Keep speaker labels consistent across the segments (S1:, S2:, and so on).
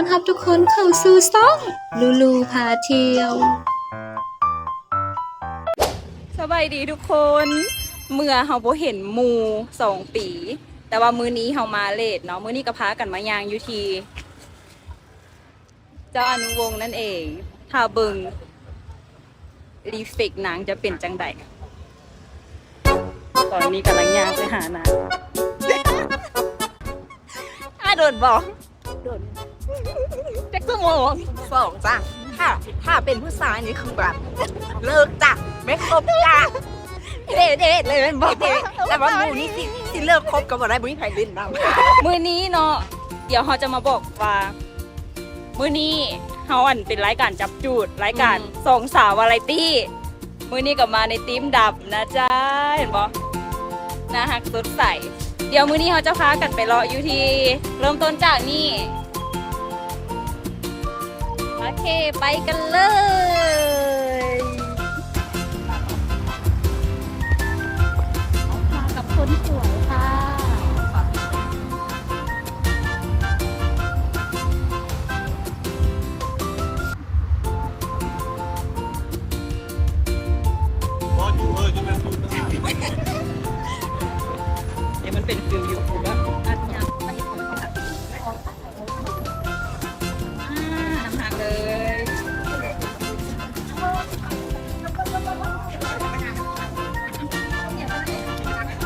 S1: ต้อนรับทุกคนเข้าสู่ซ่องลูลูพาเที่ยว
S2: สบายดีทุกคน เมื่อเฮาบ่เห็นหมูสองปี แต่ว่ามื้อนี้เฮามาเลทเนาะมื้อนี้ก็พากันมายางอยู่ที่เจ้าอนุวงศ์นั่นเองถ้าเบิงรีเฟกนางจะเป็นจังใดตอนนี้กำลังยางไปหานางอาโดนบอก โดน จักสมอง
S3: สองจ้ะถ้าถ้าเป็นผู้ชายนี่คือแบบเลิกจ้ะไม่ครบจ้ะ
S2: เด็ดเด็ดเลยแม่นบอก
S3: เด็แต่ว่าหมูนี่สิสิเลิกคบกับอะไรบุ้ยไผ่ลินบ้าง
S2: มื้อนี้เนาะเดี๋ยวเขาจะมาบอกว่า มื้อนี้เฮาอันเป็นรายการจับจูดรายการสองสาววาไรตี้ มื้อนี้ก็มาในทีมดับนะจ๊ะเห็นบ่น่าฮักสดใสเดี๋ยวมื้อนี้เขาจะพากันไปเลาะอยู่ที่เริ่มต้นจากนี่โอเค ไปกันเลย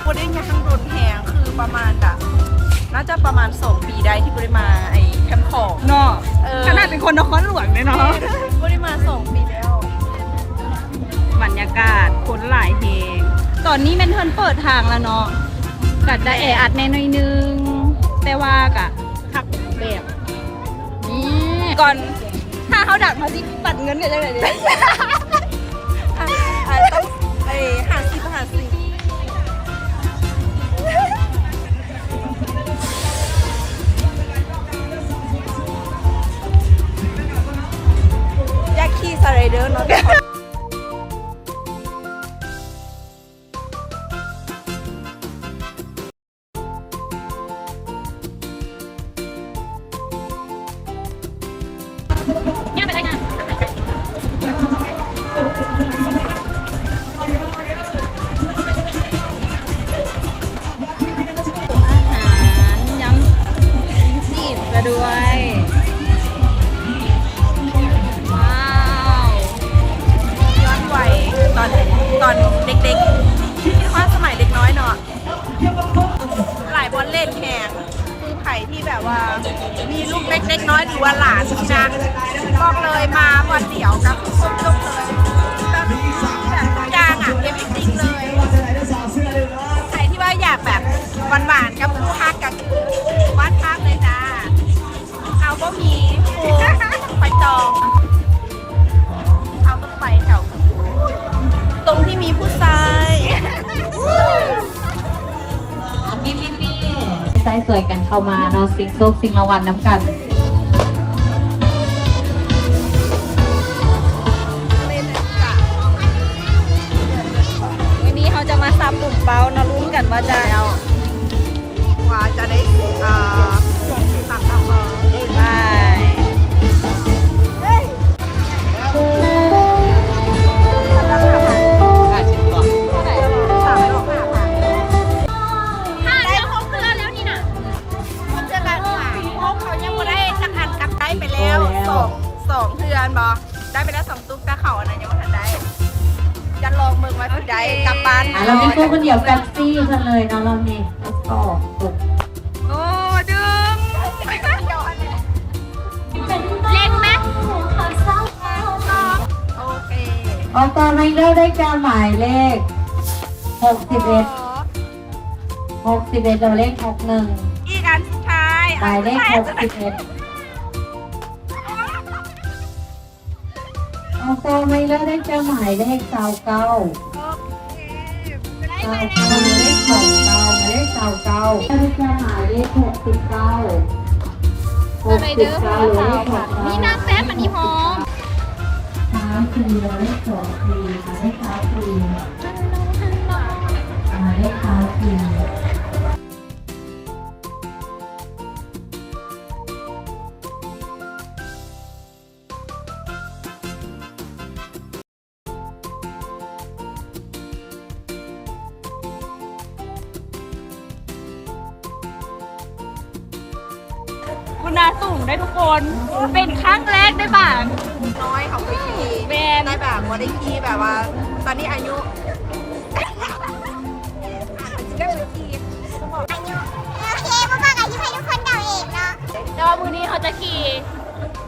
S2: บได้ยั
S3: งโดนแหงคือประมาณแบบน่าจะประมาณสองปีได้ที่บได้มาไอ้แคมป์ของ
S2: เนาะ
S3: เออ
S2: ขนาดเป็นคนนครหลวงเลยเนาะ
S3: บได้มาสองปีแล้ว
S2: บรรยากาศคนหลายเพลงตอนนี้แมนเทิร์นเปิดทางแล้วเนาะกัดจะแออัดแน่หน่อยนึง แต่ว่ากะคักแบบนี่ก่อนถ้าเขาดักมาสิปัดเงินกันเลยเลย
S3: แบบว่า มีลูกเล็กๆน้อยหรือว่าหลานนะบอกเลยมาวันเดียวกับครบลูกเลยแบบแบบทุกอย่างอะเอฟซิงเลย ใครที่ว่าอยากแบบหวานๆกับผู้ฮักกันคือวัดพักเลยจ้าเอาก็มีปูไปจองเอาต้องไปแถวตรงที่มีผู้ชาย
S4: ส่สวยกันเข้ามาเนาะสิงโซกสิงรางวัลน้ำกัน
S2: วันนี้เขาจะมาซับปุ่มเป้านะลุ้นกันว่าจะ
S3: แล้วว่าจะได้อ่า
S2: ด
S3: คนเดียวกัน
S4: ซี่กันเลยเนาะเราเนี่ยก็ตก
S2: โอ้ดึงเล่นไหม
S3: โอเค
S4: ออกตอนนี้เราได้การหมายเลขหกสิบเอ็ดหกสิบเอ็ดเราเลขหกหนึ่ง
S3: อีกอันสุดท้าย
S4: หมายเลขหกสิบเอ็ดออกตอนนี้เราได้การหมายเลขเก้าเก้า
S3: โอเค
S4: เก้าเก้าเลของเก้าหมายเลขเก้าเก้าได้การหมายเลขหกสิบเก้าหกสิบเก้าเลขหกเก้า
S2: นี่น้ำแป๊บมันนี่หอม
S4: เท้าครีเราเลขสองครีหมายเลขเท้าครีหมายเลขเท้าครี
S2: หนาสูงได้ทุกคน เป็นครั้งแรกได้บ้าง
S3: น้อยเขาไปขี่
S2: แมน
S3: ได้แบบว่าได้ขี่แบบว่า ตอนนี้อายุได้ไปขี่
S5: โอเคมาบอกอายุให้ทุกคนเดาเองเนาะ
S2: แต่ว่ามือนี้เขาจะขี่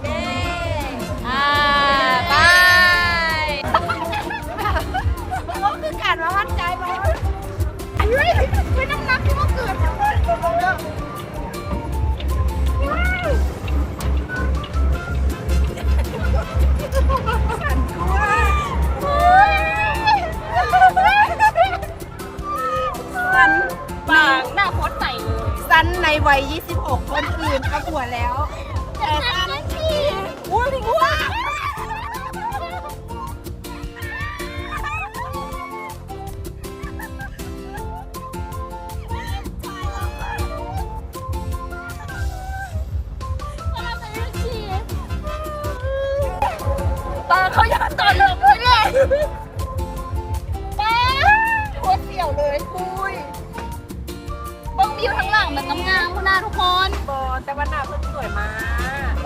S3: เย้
S2: อ่าบาย
S3: มันก็คือการมาวัดใจมาอายุไม่น้ำหนักที่ว่าเกิด สั้น
S2: ใน
S3: วัย 26 คนอื่นประกวดแล้ว แต่สันอุ้ยว้า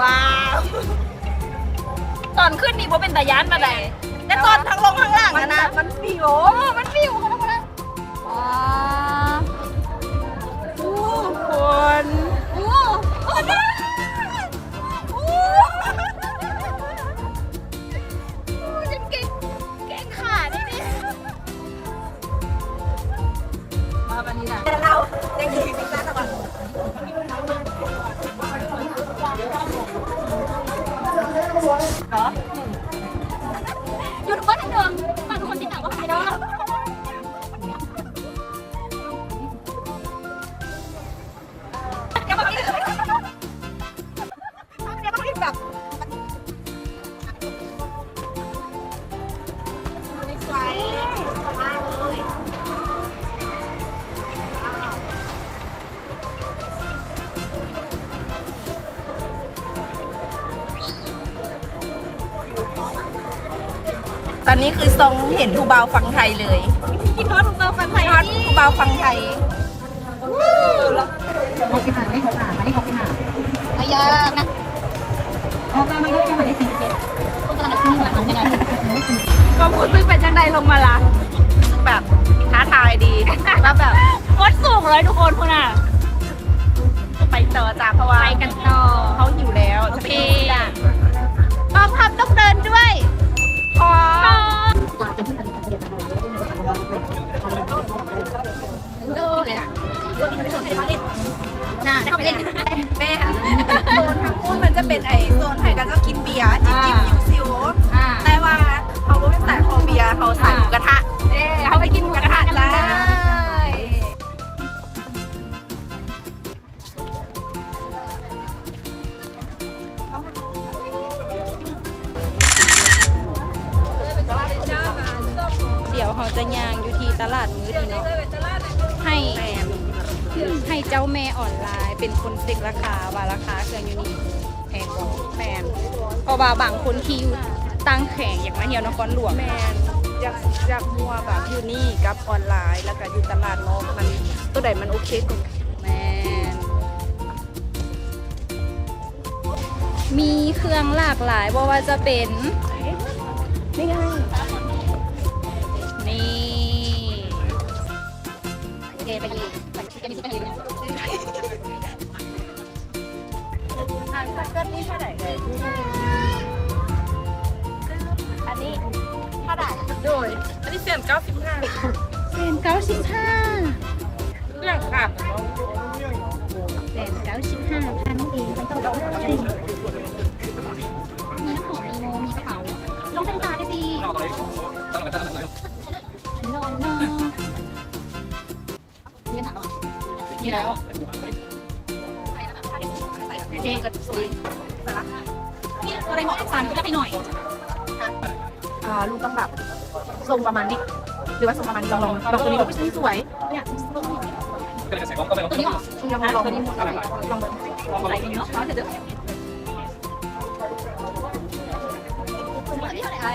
S2: ว้าว ตอนขึ้นนี่ว่าเป็นตายานมาไหนแต่ตอนทั้งลงทั้งล่าง
S3: มัน
S2: อะนะ
S3: มันฟิว
S2: โอ้มันฟิวค่ะทุกคนนะว้าว
S3: ทุกคน
S2: โอ้โอ้ นนี้คื
S3: อทรงเห็นทูบาวฟังไทยเลย
S2: กินทอดถูกต้องฟันไทย
S3: ทอดทูบาวฟังไทย
S4: เขาไปหาไม่เขาหาไม่เขาไปหา
S2: อายากนะ
S4: ออกมาไม่เขาจะมาได้สี่เจ็ด
S2: คนกำลังขึ้นมาไม่ได้ความรู้สึกเป็นจังใดลงมาละ
S3: แบบท้าทายดีแล้วแบบ
S2: โคตรสูงเลยทุกคนคุณอะ
S3: ไปต่อจ้าเพราะว่า
S2: ไปกันต่อ
S3: เขาหิวแล้ว
S2: โอ
S3: จะไป
S2: เค
S3: กินที่ร้านกองทัพต้องเดินด้วยพอ
S2: ดูเลยนะน่าได้าไปเล่น
S3: แม่โซนทางนู้มันจะเป็นไอโซนไทยกันก็กินเบียร์จิบจิบยูซิว
S2: อ่า
S3: แต่ว่าเขาก็ไม่ใส่คอเบียร์เขาใส่หมูกระทะ
S2: ตลาดมื้อดีเนาะให้ให้เจ้าแม่ออนไลน์ เป็นคนเซ็กราคาว่าราคาเครื่องอยู่นี่แพงกว่าแมนเพราะว่าบางคนที่อยู่ตั้งแข่งอยากมาเที่ยวนครหลวง
S3: แมนอยากอยากมัวแบบอยู่นี่กับออนไลน์แล้วก็อยู่ตลาดนอกมันตัวไหนมันโอเคกว่า
S2: แมนมีเครื่องหลากหลายบ่ว่าจะเป็น
S3: นี่ไง
S2: เจไปยีไปชิคกี้พายไปเลย
S3: อันซักกิลนี่เท่าไหร่เลยอันนี้เท่าไหร่โดยอันนี้เสียนเก้าสิบห้า
S2: เซนเก้าสิบห้า
S3: เรื่องขาด
S2: เซนเก้าสิบห้าพันเองมันต้องมีน้ำหอมมีโมมีกระเป๋าลงเส้นตาได้สิ นี่แล้วเจก็สวยนี่อะไรเหมาะกับซันก็ไปหน่อย
S3: อ่าลูกต้องแบบทรงประมาณนี้หรือว่าทรงประมาณนี้ลองลองลองตัวนี้ดูสวยเนี่ย
S2: ตัวนี้เหรอ
S3: ลองลองลองลองแบบ
S2: ใส่กันเนาะเขาจะเดือดเหมือนที่เท่าไหร่ไอ้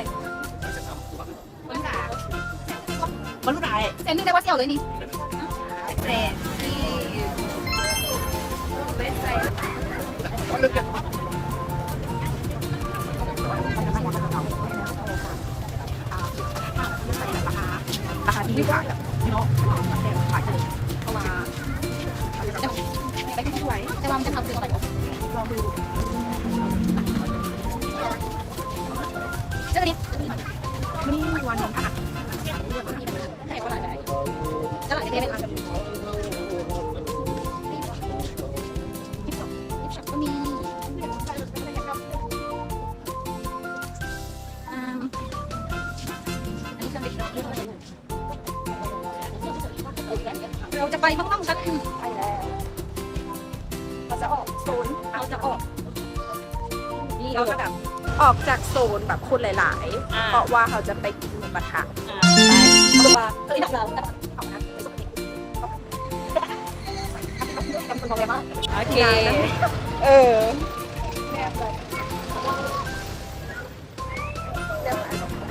S2: คนขา
S3: มันรู้ได้
S2: เซนนึงได้ว่าเสี่ยวเลยนี่
S3: เบส ราคาที่ขายแบบเนาะขายเข้ามาไปที่สวย
S2: แต่ว่ามันจะทำเป็นอะไร
S3: ลองดู
S2: เจ้าดิ
S3: นี่วันนี้ค่ะ
S2: ใช่าอะไรเจ้าหลายเทปเป็นก็ เราจะไปห้องน้ำกัน
S3: ไปแล้ว เราจะออกโซน
S2: เราจะออกนี่
S3: เราจะแบบออกจากโซนแบบคนหลาย
S6: อ่า
S3: ๆ เพราะว่าเขาจะไปกินหมูกระทะ
S6: อ่า
S3: เพราะว่า
S2: เอ้ยเราแต่
S3: เขานะไปส่งเด็กจำคนมองเลยว่า
S6: โอเค เออ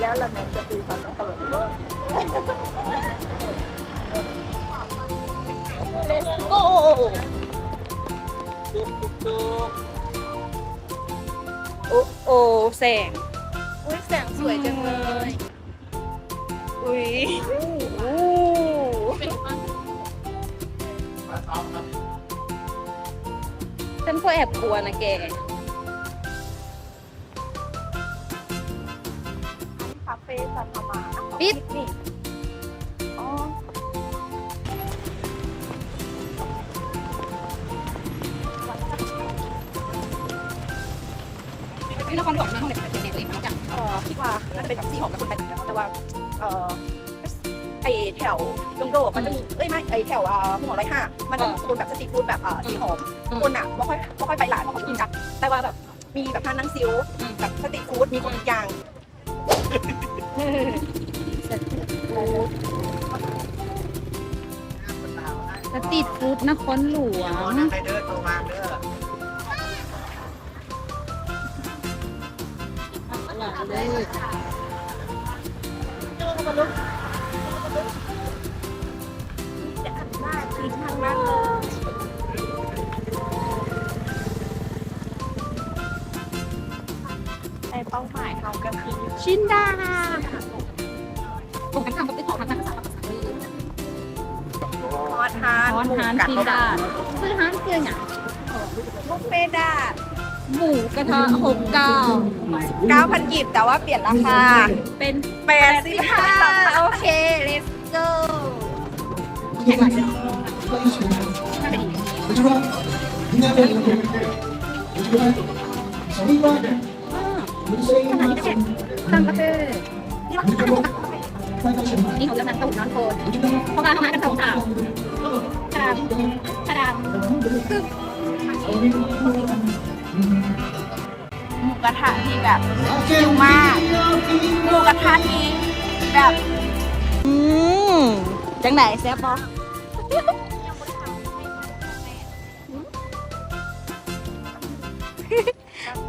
S3: แล้วเราเนี่ยจะตีความตลก
S6: แสง
S3: อุ้ยแสงสวยจังเลย
S6: อุ้ยฉันก็แอบกลัวนะแก
S3: คาเฟ่สัตว์มา
S6: ปิด
S3: นี่ เป็นแบบสีหอมกับคนไทยแต่ว่าเออไอแถวลงโดมันจะมีเอ้ยไม่ไอแถวอ่าหัวไรห้ามันจะมีโซนแบบสตรีทฟู้ดแบบเออสีหอมคนอะไม่ค่อยไม่ค่อยไปร้านไม่ค่อยกินกันแต่ว่าแบบมีแบบท่านั่งซิวแบบสตรีทฟู้ดมีคนกลาง
S2: สตรีทฟู้ดนครหลวง
S7: ไปเด้อตัววางเด้อ
S3: หน้า คือทางนั้นไอเป้าหมายเขาก็คือ
S2: ชินดาตรงกันข้ามกับที่ของทางภาษาภาษาเลย
S3: ฮอตฮาน
S2: ฮอนฮานชินดาซื้อฮานคืออย่าง
S3: บุฟเฟ่ดา
S2: หมูกระทะหกเก้า
S3: 9,000กีบแต่ว่าเปลี่ยนราคา
S2: เป็น
S3: 85
S2: โอเค let's go ตั้งก็คือนี่เขาจะนั่งตู้นอนโคนเพราะว่าเขามากันสองสาวกระดามกระดาม
S3: หมูกระทะที่แบบชิลมาก หมูกระทะที่แบบ
S6: อืมจังไหนแซ่บปะ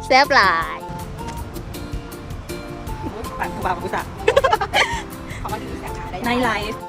S6: แซ่บหลายปัดบาบุษะ
S3: เขามาดูแสงงานได้
S6: ในไลฟ์